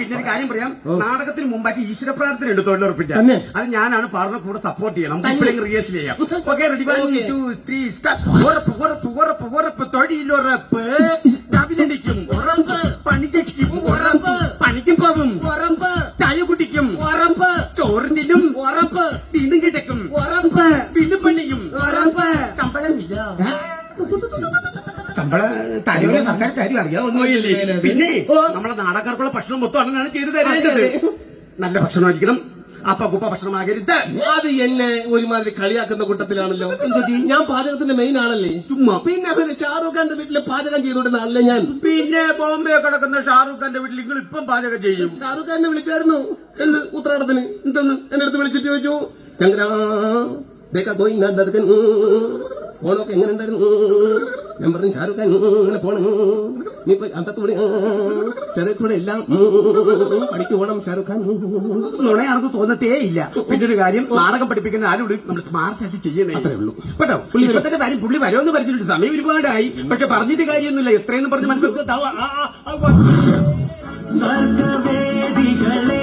പിന്നെ ഒരു കാര്യം പറയാം. നാടകത്തിന് മുമ്പായിട്ട് ഈശ്വര പ്രാർത്ഥന ഉണ്ട് തൊഴിലുറപ്പിന്റെ? അത് ഞാനാണ് പാടുന്ന കൂടെ സപ്പോർട്ട് ചെയ്യണം. റിഹേഴ്സൽ ചെയ്യാം. Okay ready one two three ഉറപ്പ് ഉറപ്പ് ഉറപ്പ് ഉറപ്പ് തൊഴിലുറപ്പ്. അഭിനന്ദിക്കും. ഉറപ്പ്. ശമ്പളം തരൂര് സർക്കാർ കാര്യം അറിയാവുന്നില്ലേ പിന്നെ നമ്മളെ നാടക്കാർക്കുള്ള ഭക്ഷണം മൊത്തം അങ്ങനെയാണ് ചെയ്തു തരുന്നത് നല്ല ഭക്ഷണമായിരിക്കണം അപ്പ കുപ്പ ഭക്ഷണമാകരുത് അത് എന്നെ ഒരുമാതിരി കളിയാക്കുന്ന കൂട്ടത്തിലാണല്ലോ. ഞാൻ പാചകത്തിന്റെ മെയിൻ ആണല്ലേ ചുമ്മാ. പിന്നെ പിന്നെ ഷാറൂഖ് ഖാന്റെ വീട്ടിൽ പാചകം ആളല്ലേ ഞാൻ? പിന്നെ ബോംബെ കിടക്കുന്ന ഷാറൂഖ് ഖാന്റെ വീട്ടിൽ നിങ്ങൾ ഇപ്പം പാചകം ചെയ്യും. ഷാറൂഖ് ഖാനെ വിളിച്ചായിരുന്നു. എന്ന് ഉത്രാടത്തിന്. എന്താണ് എന്റെ അടുത്ത് വിളിച്ചിട്ട് ചോദിച്ചു. ചങ്കരാ ഫോണൊക്കെ എങ്ങനെ ഉണ്ടായിരുന്നു ഞാൻ പറഞ്ഞു ഷാറൂഖ് ഖാൻ ഇങ്ങനെ പോണം നീ ഇപ്പൊ അന്തത്തൂടെ ചെറിയത്തൂടെ എല്ലാം പണിക്ക് പോണം ഷാറൂഖ് ഖാൻ. നുണയാണെന്ന് തോന്നത്തേ ഇല്ല. പിന്നെ ഒരു കാര്യം നാടകം പഠിപ്പിക്കുന്ന ആരോട് നമ്മൾ സ്മാർട്ട് ആയിട്ട് ചെയ്യണേ. അത്രേ ഉള്ളൂ. കേട്ടോ? പുള്ളി ഇപ്പത്തെ കാര്യം പുള്ളി വരുമെന്ന് പറഞ്ഞിട്ട് സമയം ഒരുപാടായി. പക്ഷെ പറഞ്ഞിട്ട് കാര്യമൊന്നുമില്ല. എത്രയെന്ന് പറഞ്ഞ് മനസ്സിലാക്കുക സ്വർഗഭൂമികളെ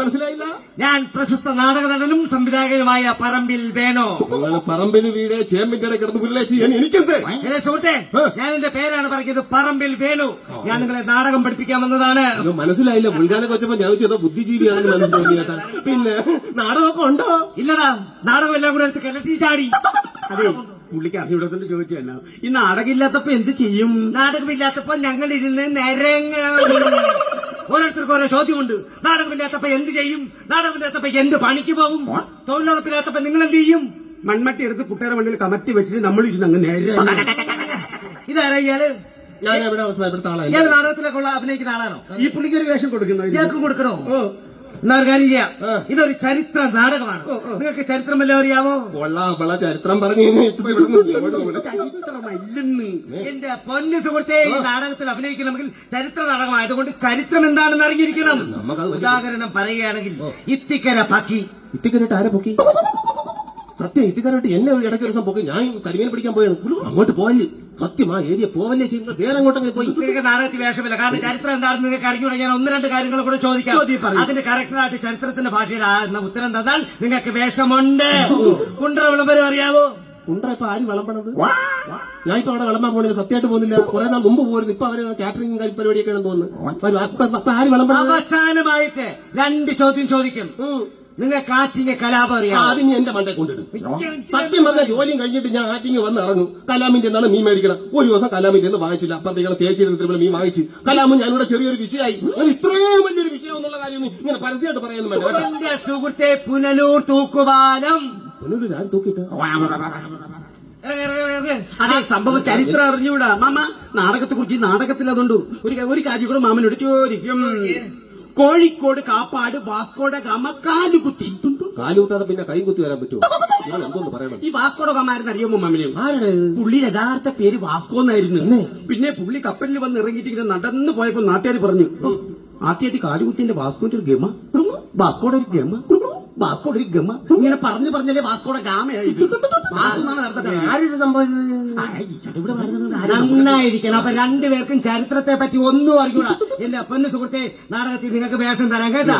മനസ്സിലായില്ല ഞാൻ പ്രശസ്ത നാടക നടനും സംവിധായകനുമായ പറമ്പിൽ വേണോ. നിങ്ങൾ പറമ്പിന് വീട് ചേമ്പിന്റെ ഇടയിൽ കിടന്ന് പുല്ലേച്ചി. എനിക്കെന്ത്? എന്നെ സുഹൃത്തെ ഞാൻ എന്റെ പേരാണ് പറയുന്നത് പറമ്പിൽ വേണു. ഞാൻ നിങ്ങളെ നാടകം പഠിപ്പിക്കാൻ വന്നതാണ്. മനസ്സിലായില്ല. മുൻകാലൊക്കെ കൊച്ചപ്പോ ഞാൻ ചെയ്ത ബുദ്ധിജീവിയാണെന്ന് മനസ്സിലായി പിന്നെ നാടകമൊക്കെ ഉണ്ടോ? ഇല്ലടാ നാടകം എല്ലാം കൂടെ എടുത്ത് കിണറ്റി ചാടി. അതെ. പുള്ളിക്ക് അറിഞ്ഞൂടത്തോണ്ട് ചോദിച്ചു തന്നെ. ഈ നാടകമില്ലാത്തപ്പോ എന്ത് ചെയ്യും? നാടകമില്ലാത്തപ്പോ ഞങ്ങൾ ഇരുന്ന് നിരങ്ങ ഓരോരുത്തർക്കും ഓരോ ചോദ്യമുണ്ട്. നാടകമില്ലാത്തപ്പോ എന്ത് ചെയ്യും? നാടകമില്ലാത്തപ്പോ എന്ത് പണിക്ക് പോകും? തൊഴിലുറപ്പില്ലാത്തപ്പോ നിങ്ങൾ എന്ത് ചെയ്യും? മൺമട്ടി എടുത്ത് കുട്ടികളെ മണ്ണിൽ കമത്തി വെച്ചിട്ട് നമ്മൾ ഇരുന്ന് അങ്ങ് നേരെ ഇതാരാ ഇയാൾ? ഞാൻ നാടകത്തിലേക്കുള്ള അഭിനയിക്കുന്ന ആളാണോ? ഈ പുള്ളിക്ക് ഒരു വേഷം കൊടുക്കുന്നു. ഇയാൾക്ക് കൊടുക്കണോ? എന്നാ ഒരു കാര്യം ചെയ്യാം ഇതൊരു ചരിത്ര നാടകമാണ്. നിങ്ങൾക്ക് ചരിത്രം വല്ലതും അറിയാമോ കൊള്ളാം ചരിത്രം പറഞ്ഞു? ചരിത്രമല്ലെന്ന്. എന്റെ പൊന്നു സുഹൃത്തെ ഈ നാടകത്തിൽ അഭിനയിക്കണമെങ്കിൽ ചരിത്ര നാടകമായതുകൊണ്ട് ചരിത്രം എന്താണെന്ന് അറിഞ്ഞിരിക്കണം. ഉദാഹരണം പറയുകയാണെങ്കിൽ ഇത്തിക്കര പക്കി. ഇത്തിക്കരട്ട് ആരെ പൊക്കി? സത്യം ഇത്തിക്കരട്ട് എന്നെ ഒരു ഇടയ്ക്ക് ഒരു ദിവസം പൊക്കി. ഞാൻ കരിമീൻ പിടിക്കാൻ പോയാണ്. അങ്ങോട്ട് പോയി സത്യം ആ ഏരിയ പോവല്ലേ ചെയ്യുന്നത് വേറെ അങ്ങോട്ടെങ്കിലും പോയി. നിങ്ങൾക്ക് നാടകത്തിൽ വേഷമില്ല. കാരണം ചരിത്രം എന്താണെന്ന് നിങ്ങൾക്ക് അറിഞ്ഞൂടെ. ഞാൻ ഒന്ന് രണ്ട് കാര്യങ്ങൾ കൂടെ ചോദിക്കാം. അതിന് കറക്റ്റായിട്ട് ചരിത്രത്തിന്റെ ഭാഷയിൽ ഉത്തരം തന്നാൽ നിങ്ങൾക്ക് വേഷമുണ്ട്. കുണ്ടറ വിളംബരം അറിയാവോ? കുണ്ടറ ഇപ്പൊ ആര് വിളമ്പണത്? ഞാൻ ഇപ്പൊ അവിടെ വിളമ്പാൻ പോണില്ല. സത്യമായിട്ട് പോകുന്നില്ല. കുറെ നാൾ മുമ്പ് പോയിരുന്നു. ഇപ്പൊ അവർ കാറ്ററിംഗ് പരിപാടിയൊക്കെ തോന്നുന്നു. ആര് അവസാനമായിട്ട് രണ്ട് ചോദ്യം ചോദിക്കും. നിങ്ങൾക്ക് ആറ്റിങ്ങ കലാപം അറിയാം അത് ഞാൻ എന്റെ മണ്ടേ കൊണ്ടിടും. സത്യം പറഞ്ഞ ജോലിയും കഴിഞ്ഞിട്ട് ഞാൻ ആറ്റിങ്ങ് വന്ന് ഇറങ്ങും. കലാമിന്റെ എന്നാണ് മീൻ മേടിക്കണം. ഒരു ദിവസം കലാമിന്റെ നിന്ന് വാങ്ങിച്ചില്ല. അപ്പുറത്തേക്കാണ് ചേച്ചിയുടെ മീൻ വാങ്ങിച്ച്. കലാമും ഞാനിവിടെ ചെറിയൊരു വിഷയമായി. അത് ഇത്രയും വലിയൊരു വിഷയം എന്നുള്ള കാര്യം ഇങ്ങനെ പരസ്യമായിട്ട് പറയാനും വേണ്ട. എന്റെ സുഹൃത്തെ പുനലൂർ തൂക്കുപാലം. പുനലൂർ ഞാൻ തൂക്കിട്ട്. അതെ സംഭവം ചരിത്രം അറിഞ്ഞൂടാ. മാമ നാടകത്തെ കുറിച്ച് നാടകത്തിൽ അതുണ്ട് ഒരു ഒരു കാര്യം കൂടെ മാമനോട് ചോദിക്കും. Kozhikode Kappad Vasco da Gama കാലുകുത്തി കാലുകൂട്ടാതെ പിന്നെ കൈ കുത്തി വരാൻ പറ്റുമോ? നിങ്ങൾ എന്തോന്ന് പറയണം? ഈ വാസ്കോട ഗാമാരെന്ന് അറിയുമോ മമ്മിനെ ആരുടെ? പുള്ളി യഥാർത്ഥ പേര് വാസ്കോ എന്നായിരുന്നു പിന്നെ പുള്ളി കപ്പലിൽ വന്ന് ഇറങ്ങിയിട്ട് ഇങ്ങനെ നടന്നു പോയപ്പോ നാട്ടുകാർ പറഞ്ഞു ആദ്യമായിട്ട് കാലുകുത്തിന്റെ വാസ്കോന്റെ ഒരു ഗമ? വാസ്കോടെ ഒരു ഗമ? വാസ്കോടെ ഒരു ഗമ? ഇങ്ങനെ പറഞ്ഞു പറഞ്ഞാലേ വാസ്കോടെ ഗാമയായി ആരും സംഭവിച്ചത് നന്നായിരിക്കണം. അപ്പൊ രണ്ടുപേർക്കും ചരിത്രത്തെ പറ്റി ഒന്നും അറിയൂടാ എന്റെ അപ്പൊന്ന് സുഹൃത്തെ നാടകത്തിൽ നിങ്ങൾക്ക് വേഷം തരാൻ കേട്ടാ.